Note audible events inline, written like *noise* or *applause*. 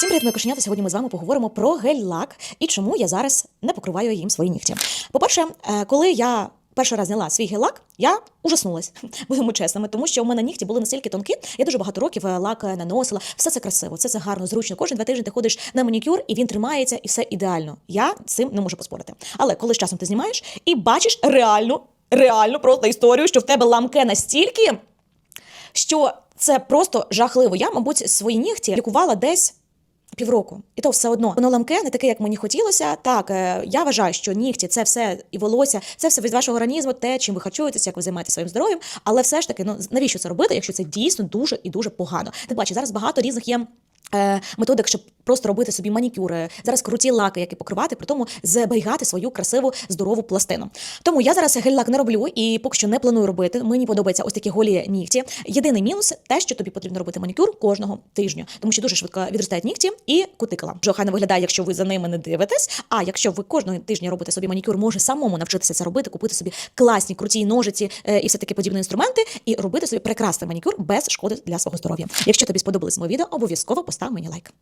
Всім привіт, мої кошенята. Сьогодні ми з вами поговоримо про гель-лак і чому я зараз не покриваю їм свої нігті. По-перше, е, коли я перший раз зняла свій гель-лак, я ужаснулась, *laughs* будемо чесними, тому що у мене нігті були настільки тонкі. Я дуже багато років е, лак е, наносила. Все це красиво, все це гарно, зручно. Кожен два тижні ти ходиш на манікюр, і він тримається, і все ідеально. Я цим не можу поспорити. Але коли з часом ти знімаєш і бачиш реальну, реальну просто історію, що в тебе ламке настільки що це просто жахливо. Я, мабуть, свої нігті лікувала десь. Півроку, і то все одно воно ламке, не таке, як мені хотілося. Так, е, я вважаю, що нігті це все і волосся, це все від вашого організму, те, чим ви харчуєтеся, як ви займаєтеся своїм здоров'ям. Але все ж таки, ну навіщо це робити, якщо це дійсно дуже і дуже погано? Тим паче, зараз багато різних є. е, Методик, щоб просто робити собі манікюри, зараз круті лаки, які покривати, при тому зберігати свою красиву здорову пластину. Тому я зараз гель-лак не роблю і поки що не планую робити. Мені подобаються ось такі голі нігті. Єдиний мінус те, що тобі потрібно робити манікюр кожного тижня, тому що дуже швидко відростають нігті і кутикула. Вже хай не виглядає, якщо ви за ними не дивитесь. А якщо ви кожного тижня робите собі манікюр, може самому навчитися це робити, купити собі класні круті ножиці е, і все таки подібні інструменти, і робити собі прекрасний манікюр без шкоди для свого здоров'я. Якщо тобі сподобалось моє відео, обов'язково постав мені лайк.